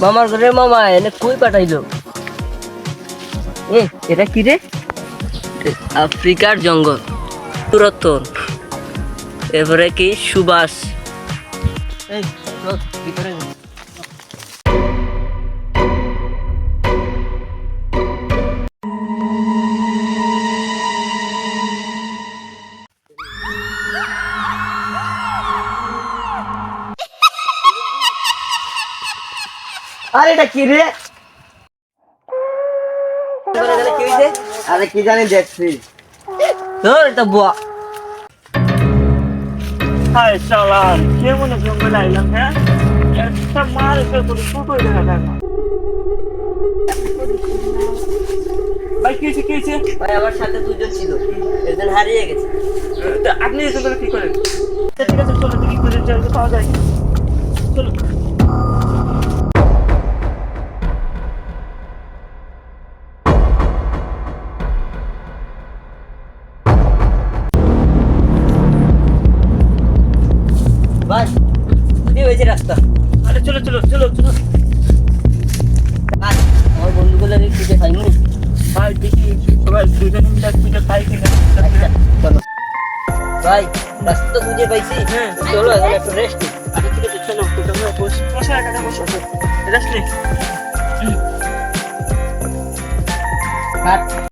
মামার ঘরে মামা এনে কই পাঠাইলো? এ, এটা কি রে? আফ্রিকার জঙ্গল, পুরাতন। এরপরে কি সুবাস? এই ভিতরে আরে এটা কি রে? কি? আরে কি জানি দেখছি। ধর এটা বুয়া। হায় চালান কে মনে জঙ্গলে আইলাম হ্যাঁ? একটা মার এসে করে ছোট দেখা যায় না ভাই কি হয়েছে কি হয়েছে ভাই আমার সাথে দুজন ছিল একজন হারিয়ে গেছে। তা আপনি এসে করে কি করেন? তা ঠিক আছে চলো খুঁজে চলতে পাওয়া যায়। চলো। হয়েছে রাস্তা। আরে চলো চলো চলো চলো। আমার বন্ধুগুলো খুঁজে পাইনি ভাই দেখি সবাই দুজনে মিলে খুঁজে পাই কিনা চলো। ভাই রাস্তা খুঁজে পাইছি। হ্যাঁ। চলো এখন একটু রেস্ট আরে ঠিক আছে চলো তোমরা বসে। বসে এখানে বসো। রেস্ট নে।